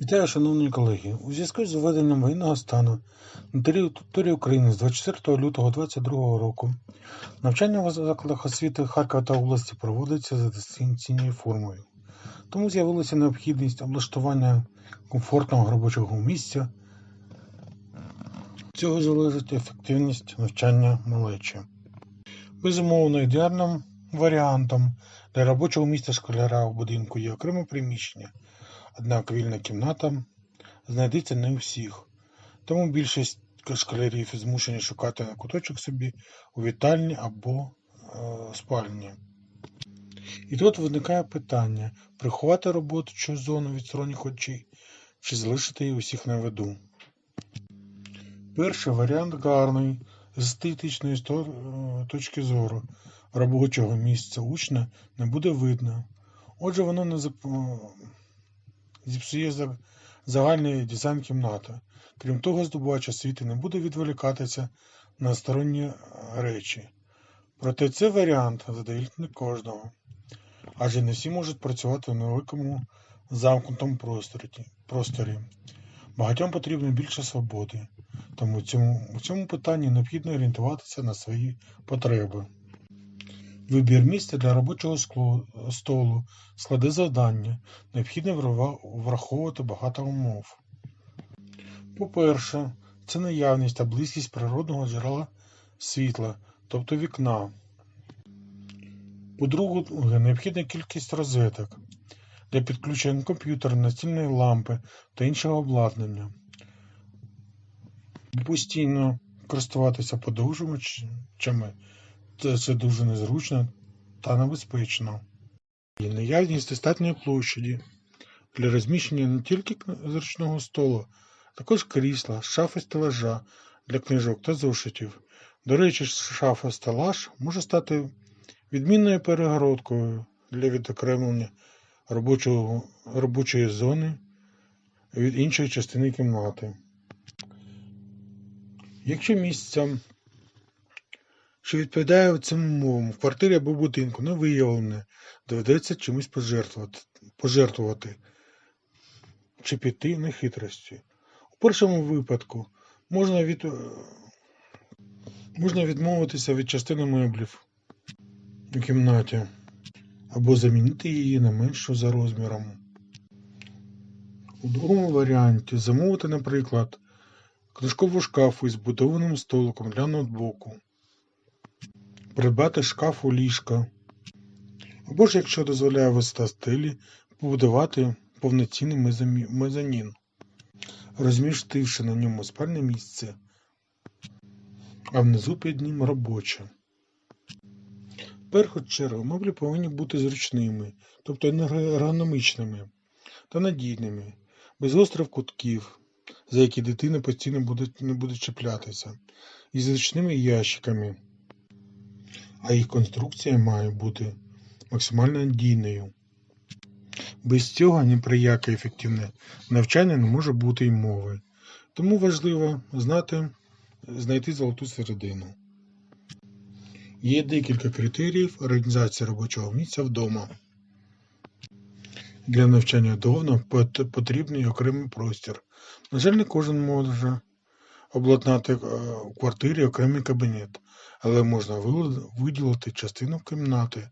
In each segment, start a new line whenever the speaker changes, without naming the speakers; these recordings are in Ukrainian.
Вітаю, шановні колеги. У зв'язку з введенням воєнного стану на території України з 24 лютого 2022 року навчання в закладах освіти Харкова та області проводиться за дистанційною формою. Тому з'явилася необхідність облаштування комфортного робочого місця. Цього залежить ефективність навчання малечі. Безумовно, ідеальним варіантом для робочого місця школяра у будинку є окреме приміщення. Однак вільна кімната знайдеться не у всіх, тому більшість школярів змушені шукати на куточок собі у вітальні або е, спальні. І тут виникає питання: приховати робочу зону від сторонніх очей чи залишити її усіх на виду. Перший варіант гарний з естетичної сто- е, точки зору робочого місця учня не буде видно. Отже, воно не зіпсує за- загальний дизайн кімнати. Крім того, здобувач освіти не буде відволікатися на сторонні речі. Проте цей варіант задовільнить кожного, адже не всі можуть працювати в невеликому замкнутому просторі. Багатьом потрібно більше свободи, тому в цьому, у цьому питанні необхідно орієнтуватися на свої потреби. Вибір місця для робочого столу складе завдання, необхідно враховувати багато умов. По-перше, це наявність та близькість природного джерела світла, тобто вікна. По-друге, необхідна кількість розеток для підключення комп'ютера, настільної лампи та іншого обладнання. Постійно користуватися подовжувачами це дуже незручно та небезпечно. І наявність достатньої площаді для розміщення не тільки зручного столу, також крісла, шафи стелажа для книжок та зошитів. До речі, шафа стелаж може стати відмінною перегородкою для відокремлення робочого, робочої зони від іншої частини кімнати. Якщо місця що відповідає цим умовам в квартирі або будинку не виявлене, доведеться чимось пожертвувати, пожертвувати чи піти на хитрості. У першому випадку можна, від, е, можна відмовитися від частини меблів у кімнаті або замінити її на меншу за розміром. У другому варіанті замовити, наприклад, книжкову шкафу із будованим столиком для ноутбуку придбати шкаф у ліжка. Або ж, якщо дозволяє висота стелі, побудувати повноцінний мезонін, розмістивши на ньому спальне місце, а внизу під ним робоче. В першу чергу меблі повинні бути зручними, тобто ергономічними та надійними, без гострих кутків, за які дитина постійно буде, не буде чіплятися, і зручними ящиками а їх конструкція має бути максимально надійною. Без цього ні про яке ефективне навчання не може бути й мови. Тому важливо знати, знайти золоту середину. Є декілька критеріїв організації робочого місця вдома. Для навчання вдома потрібний окремий простір. На жаль, не кожен може обладнати е, у квартирі окремий кабінет, але можна виділити частину кімнати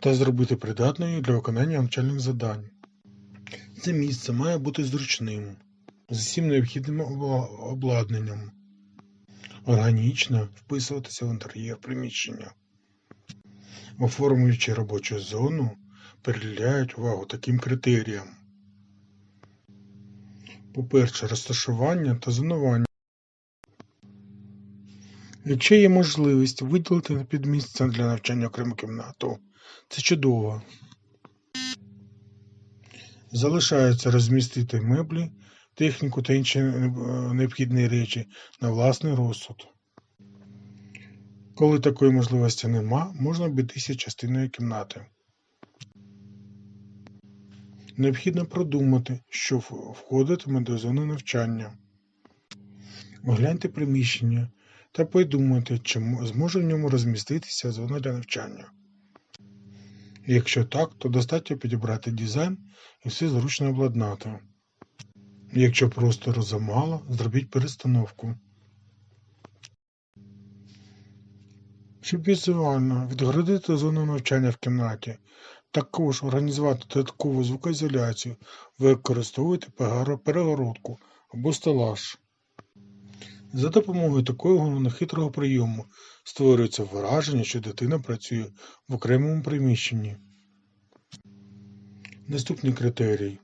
та зробити придатною для виконання навчальних завдань. Це місце має бути зручним, з усім необхідним обладнанням, органічно вписуватися в інтер'єр приміщення. Оформлюючи робочу зону, приділяють увагу таким критеріям. По-перше, розташування та зонування. Якщо є можливість виділити під для навчання окрему кімнату, це чудово. Залишається розмістити меблі, техніку та інші е, необхідні речі на власний розсуд. Коли такої можливості нема, можна обійтися частиною кімнати. Необхідно продумати, що входитиме до зони навчання. Огляньте приміщення та подумайте, чи зможе в ньому розміститися зона для навчання. Якщо так, то достатньо підібрати дизайн і все зручно обладнати. Якщо простору замало, зробіть перестановку. Щоб візуально відгородити зону навчання в кімнаті, також організувати додаткову звукоізоляцію, використовуйте пегар- перегородку або стелаж. За допомогою такого нехитрого прийому створюється враження, що дитина працює в окремому приміщенні. Наступний критерій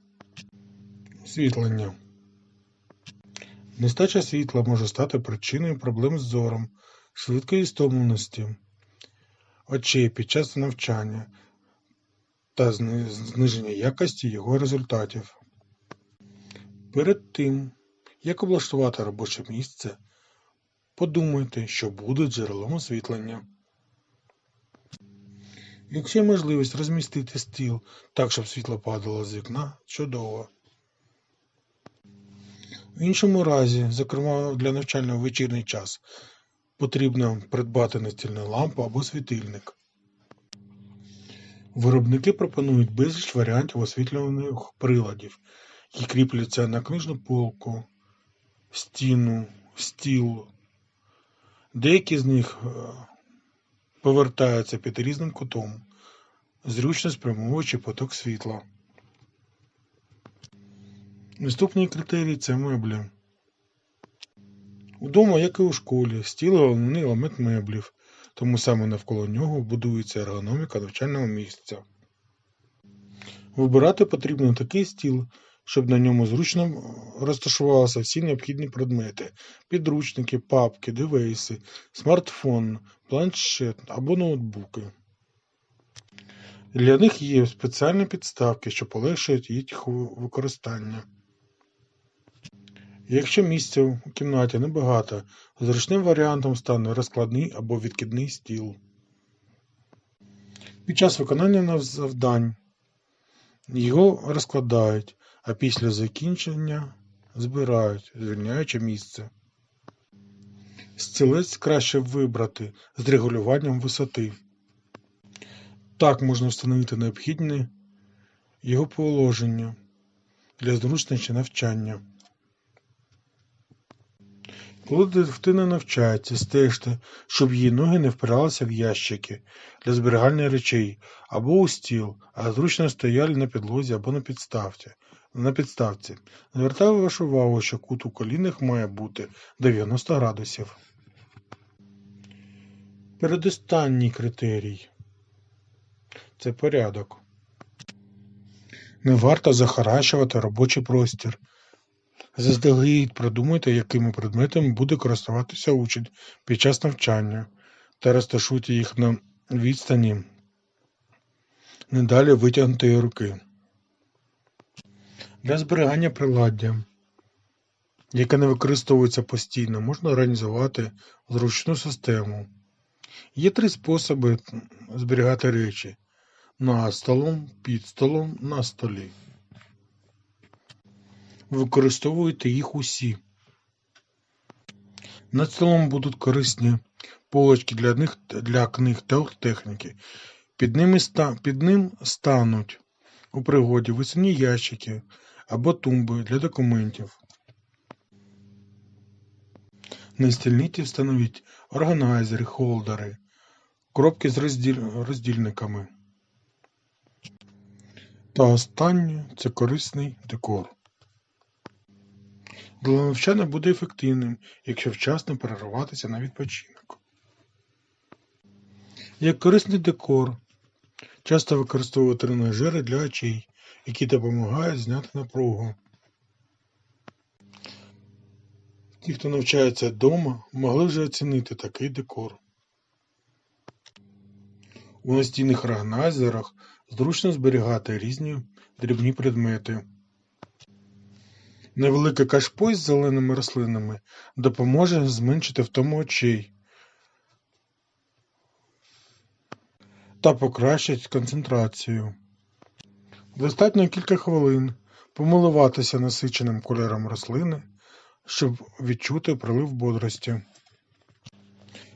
освітлення. Нестача світла може стати причиною проблем з зором, швидкої стомленості очей під час навчання та зниження якості його результатів. Перед тим, як облаштувати робоче місце, подумайте, що буде джерелом освітлення. Якщо є можливість розмістити стіл так, щоб світло падало з вікна, чудово. В іншому разі, зокрема для навчання у вечірній час, потрібно придбати настільну лампу або світильник. Виробники пропонують безліч варіантів освітлюваних приладів, які кріпляться на книжну полку, стіну, стіл. Деякі з них е, повертаються під різним кутом, зручно спрямовуючи поток світла. Наступний критерій це меблі. Удома, як і у школі, стіл головний елемент меблів, тому саме навколо нього будується ергономіка навчального місця. Вибирати потрібно такий стіл, щоб на ньому зручно розташувалися всі необхідні предмети: підручники, папки, девайси, смартфон, планшет або ноутбуки. Для них є спеціальні підставки, що полегшують їх використання. Якщо місця у кімнаті небагато, зручним варіантом стане розкладний або відкидний стіл. Під час виконання завдань його розкладають, а після закінчення збирають, звільняючи місце. Стілець краще вибрати з регулюванням висоти. Так можна встановити необхідне його положення для зручності навчання. Коли дитина навчається, стежте, щоб її ноги не впиралися в ящики для зберігання речей або у стіл, а зручно стояли на підлозі або на підставці. На підставці. Звертаю вашу увагу, що кут у колінах має бути 90 градусів. Передостанній критерій це порядок. Не варто захаращувати робочий простір. Заздалегідь продумайте, якими предметами буде користуватися учень під час навчання, та розташуйте їх на відстані не далі витягнутої руки. Для зберігання приладдя, яке не використовується постійно, можна організувати зручну систему. Є три способи зберігати речі: над столом, під столом, на столі. Використовуйте їх усі. Над столом будуть корисні полочки для, них, для книг та техніки. Під, ними, під ним стануть у пригоді висувні ящики або тумби для документів. На стільниці встановіть органайзери, холдери, коробки з розділ- роздільниками. Та останнє це корисний декор. Для навчання буде ефективним, якщо вчасно перерватися на відпочинок. Як корисний декор, часто використовують тренажери для очей, які допомагають зняти напругу. Ті, хто навчається вдома, могли вже оцінити такий декор. У настільних органайзерах зручно зберігати різні дрібні предмети. Невеликий кашпой з зеленими рослинами допоможе зменшити втому очей та покращить концентрацію. Достатньо кілька хвилин помилуватися насиченим кольором рослини, щоб відчути прилив бодрості.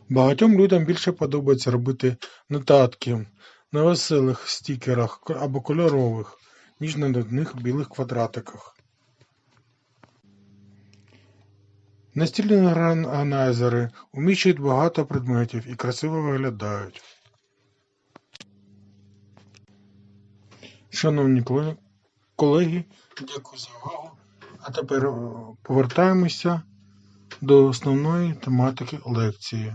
Багатьом людям більше подобається робити нотатки на веселих стікерах або кольорових, ніж на нудних білих квадратиках. Настільні органайзери уміщують багато предметів і красиво виглядають. Шановні колеги, дякую за увагу. А тепер повертаємося до основної тематики лекції.